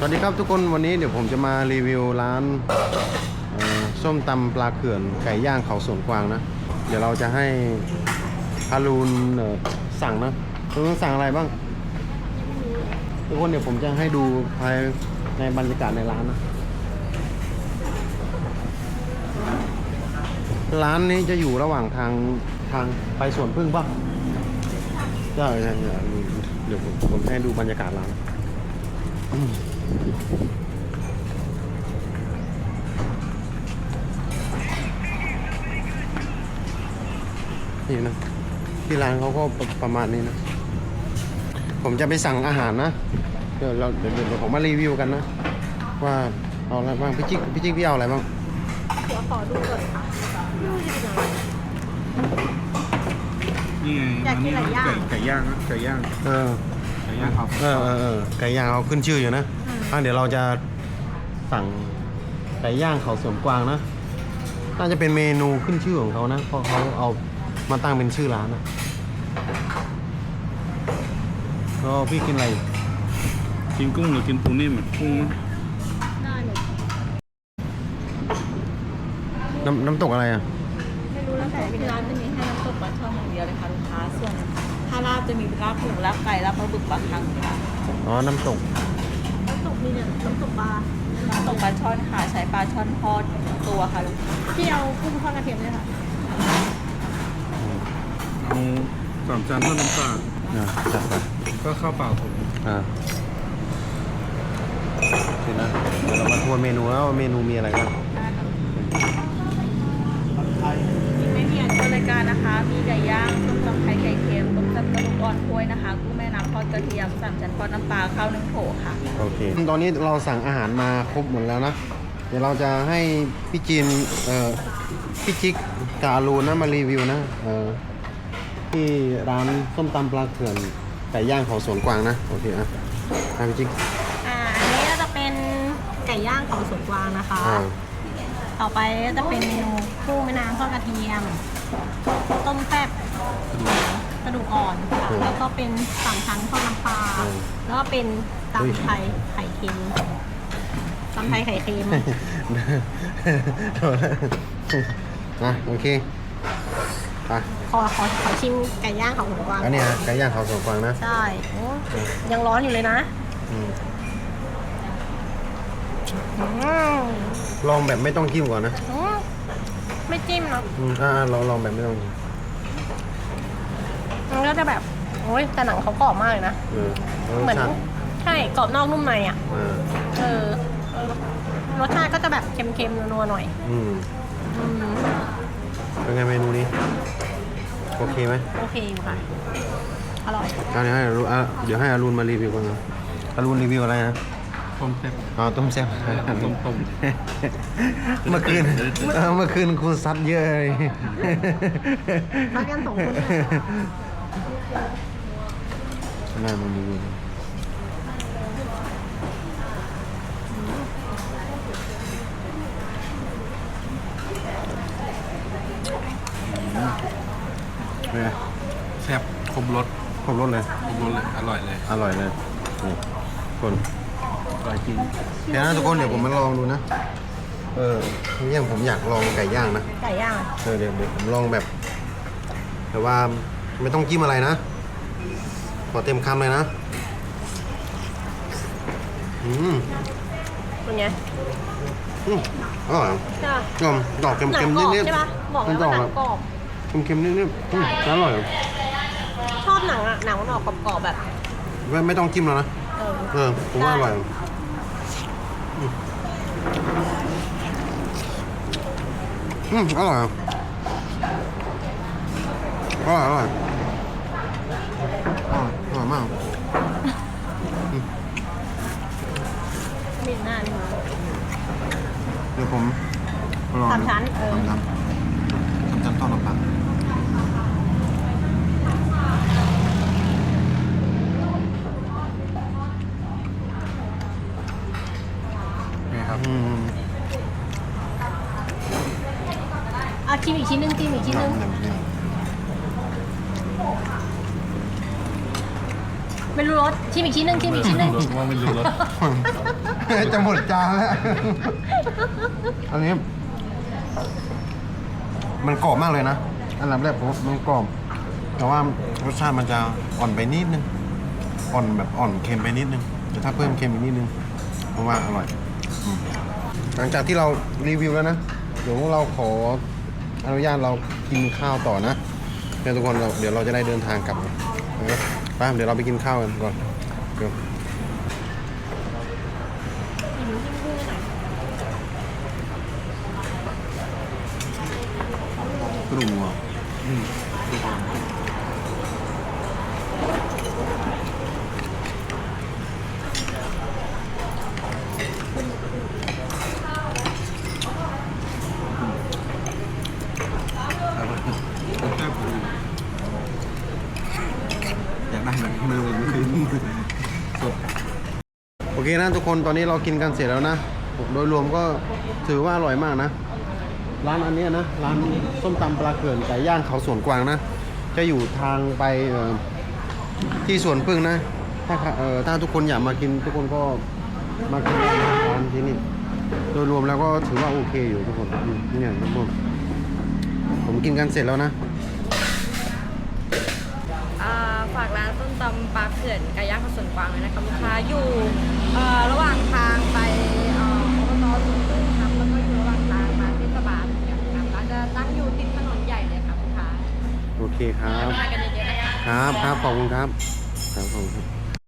สวัสดีครับทุกคนวันนี้เดี๋ยวผมจะมารีวิวร้านส้มตำปลาเขื่อนไก่ย่างเขาสวนกวางนะ เดี๋ยวเราจะให้ฮารูนสั่งนะคุณต้องสั่งอะไรบ้าง ทุกคนเดี๋ยวผมจะให้ดูภายในบรรยากาศในร้านนะ ร้านนี้จะอยู่ระหว่างทางทางไปสวนพึ่งป่ะใช่ใช่ใช่เดี๋ยวผมผมให้ดูบรรยากาศร้าน นี่นะ ที่ร้านเขาก็ประประมาณนี้นะ ผมจะไปสั่งอาหารนะ เดี๋ยวเราเดี๋ยวเดี๋ยวผมมารีวิวกันนะ ว่าเอาอะไรบ้างพี่จิ๊กพี่จิ๊กพี่เอาอะไรบ้างเดี๋ยวขอดูก่อนค่ะดูจะเป็นอะไรนี่ไงอยากกินไก่ย่างไก่ย่างนะไก่ย่าง เออ ไก่ย่างครับ เออเออเออไก่ย่างเขาขึ้นชื่ออยู่นะ อะเดี๋ยวเราจะสั่งไก่ย่างเขาสวนกวางนะ น่าจะเป็นเมนูขึ้นชื่อของเขานะ เพราะเขาเอามาตั้งเป็นชื่อร้านนะก็พี่กินอะไร กินกุ้งหรือกินปูนิ่มอะกุ้งมั้ยได้เลยน้ำน้ำตกอะไรอะ ไม่รู้แล้วแต่ที่ร้านจะมีให้น้ำตกปลาช่อนอย่างเดียวเลยค่ะลูกค้าส่วนถ้าลาบจะมีลาบหมูลาบไก่ลาบปลาบึกปลาคังค่ะอ๋อ น้ำตก น้ำตกนี่เนี่ยน้ำตกปลาน้ำตกปลาช่อนค่ะใช้ปลาช่อนทอดทั้งตัวค่ะลูกค้าพี่เอากุ้งทอดกระเทียมเลยค่ะเอาสามจานทอดน้ำปลาอ่าจัดไปก็ข้าวเปล่าถุงอ่าเสร็จนะเดี๋ยวเรามาทวนเมนูแล้วว่าเมนูมีอะไรบ้างไม่มีอันเชิญรายการนะคะ มีไก่ย่างส้มตำไทยไก่เค็มต้มยำกระดูกอ่อนถ้วยนะคะกุ้ง แม่น้ำทอดกระเทียมสามชั้นทอดน้ำปลาข้าวนึ่งโถค่ะ โอเค ตอนนี้เราสั่งอาหารมาครบหมดแล้วนะ เดี๋ยวเราจะให้พี่จีนเอ่อพี่จิ๊กกบอารูนะมารีวิวนะเอ่อที่ร้านส้มตำปลาเขื่อนไก่ย่างเขาสวนกวางนะ โอเคอะอะพี่จิ๊กอ่า อันนี้ก็จะเป็นไก่ย่างของสวนกวางนะคะ อ่า ต่อไปก็จะเป็นเมนูกุ้งแม่น้ำทอดกระเทียม ต้มแซ่บก ระดูกอ่อนค่ะแล้วก็เป็นสามชั้นทอดน้ำปลาแล้วก็เป็นตำไทยไข่เค็มตำไทยไข่เค็มโดนแล้วนะโอเคไปขอขอขอชิมไก่ย่างของสวนกวางอันนี้ฮะไก่ย่างเขาสวนกวางนะใช่โอ้ยังร้อนอยู่เลยนะอืมอืมลองแบบไม่ต้องจิ้มก่อนนะอืมไม่จิ้มเนาะอืมอ่าลองลองแบบไม่ต้องจิ้ม มันก็จะแบบโอ้ยแต่หนังเขากรอบมากเลยนะ เออรสเหมือนชาติใช่กรอบนอกนุ่มในอะอ่าเออเออรสชาติก็จะแบบเค็มๆนัวๆหน่อยอืมอืมเป็นไงเมนูนี้ โอเคไหมโอเคอยู่ค่ะ อร่อยเอาเดี๋ยวให้อารุอะเดี๋ยวให้อารุณมารีวิวกันนะอารุณรีวิวอะไรนะต้มแซ่บอ๋อต้มแซ่บ ต้มต้มเมื่อคืนเออเมื่อคืนคุณซัดเยอะเลย ซัดกันสองคน น่ามารีวิวเป็นไงแซ่บครบรสครบรสเลยครบรสเลย อร่อยเลย อร่อยเลยนี่คนอร่อยจริงเดี๋ยวนะทุกคนเดี๋ยวผมมาลองดูนะ เออเนี่ยผมอยากลองไก่ย่างนะ ไก่ย่าง เออเดี๋ยวเดี๋ยวผมลองแบบ แต่ว่า ไม่ต้องจิ้มอะไรนะ ขอเต็มคำเลยนะ อืมเป็นไงอืมอร่อยใช่ปะยอมดอกหนังเค็มกรอบๆนิดๆใช่ปะบอกแล้วว่าหนังกรอบเค็มๆนิดๆอืมอร่อยชอบหนังอะ หนังมันออกกรอบๆแบบ ไม่ไม่ต้องจิ้มแล้วนะ เออ เออ ผมว่าอร่อยอืมอืมอร่อยอร่อยอร่อย หน้านี่มาเดี๋ยวผมลองสามชั้นเออสามชั้นสามชั้นทอดน้ำปลานี่ครับอืมอะชิมอีกชิ้นหนึงชิมอีกชิ้นหนึง หนึ่งหนึ่ง อ ไม่รู้รสชิมอีกชิ้นหนึ่งชิมอีกชิ้นหนึ่งรสว่าไม่รู้รสจะหมดจานแล้ว อันนี้ มันกรอบมากเลยนะ อันดับแรกผมว่ามันกรอบ แต่ว่ารสชาติมันจะอ่อนไปนิดนึง อ่อนแบบอ่อนเค็มไปนิดนึง แต่ถ้าเพิ่มเค็มอีกนิดนึงเพราะว่าอร่อยอืมหลังจากที่เรารีวิวแล้วนะ เดี๋ยวเราขออนุญาตเรากินข้าวต่อนะเดี๋ยวทุกคนเราเดี๋ยวเราจะได้เดินทางกลับนะ ครับไปเดี๋ยวเราไปกินข้าวกันก่อนเดี๋ยวกลุ่มอะ ได้แบบมือมันขึ้นสดโอเคนะทุกคนตอนนี้เรากินกันเสร็จแล้วนะโดยรวมก็ถือว่าอร่อยมากนะ ร้านอันนี้นะ ร้านส้มตำปลาเขื่อนไก่ย่างเขาสวนกวางนะ จะอยู่ทางไปที่สวนพึ่งนะ ถ้าเออถ้าทุกคนอยากมากินทุกคนก็มากินร้านที่นี่โดยรวมแล้วก็ถือว่าโอเคอยู่ทุกคนเนี่ยทุกคนผมกินกันเสร็จแล้วนะ ฝากร้านส้มตำปลาเขื่อนไก่ย่างข้าวสวนกวางเลยนะคะลูกค้าอยู่เอ่อระหว่างทางไปเอ่ออบตสุนทรครับแล้วก็อยู่ระหว่างทางมาเทศบาลครับร้านจะตั้งอยู่ติดถนนใหญ่เลยครับลูกค้าโอเคครับ มากันเยอะๆนะคะ ครับครับขอบคุณครับครับขอบคุณครับ